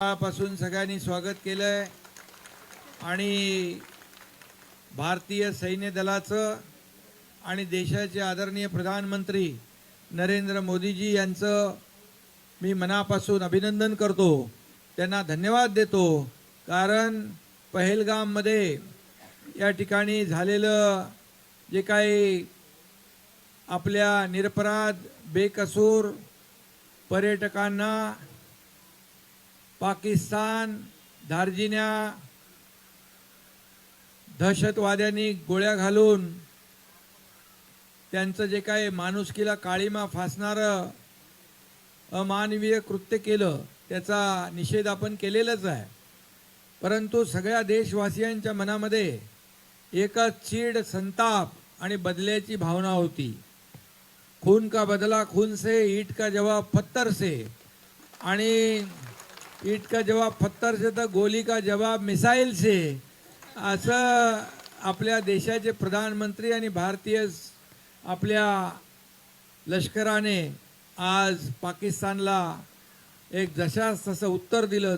पासून सगळ्यांनी स्वागत केलंय. आणि भारतीय सैन्य दलाचं आणि देशाचे आदरणीय प्रधानमंत्री नरेंद्र मोदीजी यांचं मी मनापासून अभिनंदन करतो. त्यांना धन्यवाद देतो. कारण पहेलगाममध्ये या ठिकाणी झालेलं जे काही आपल्या निरपराध बेकसूर पर्यटकांना पाकिस्तान दार्जिन्या दहशतवाद्यांनी गोळ्या घालून त्यांचं जे काही माणुसकीला काळीमा फासणारं अमानवीय कृत्य केलं त्याचा निषेध आपण केलेलाच आहे. परंतु सगळ्या देशवासियांच्या मनामध्ये एकच चीड संताप आणि बदल्याची भावना होती. खून का बदला खून से ईट का जवाब पत्थर से. आणि ईट का जवाब पत्थर से तर गोली का जवाब मिसाईल से. असं आपल्या देशाचे प्रधानमंत्री आणि भारतीय आपल्या लष्कराने आज पाकिस्तानला एक जशास तसं उत्तर दिलं.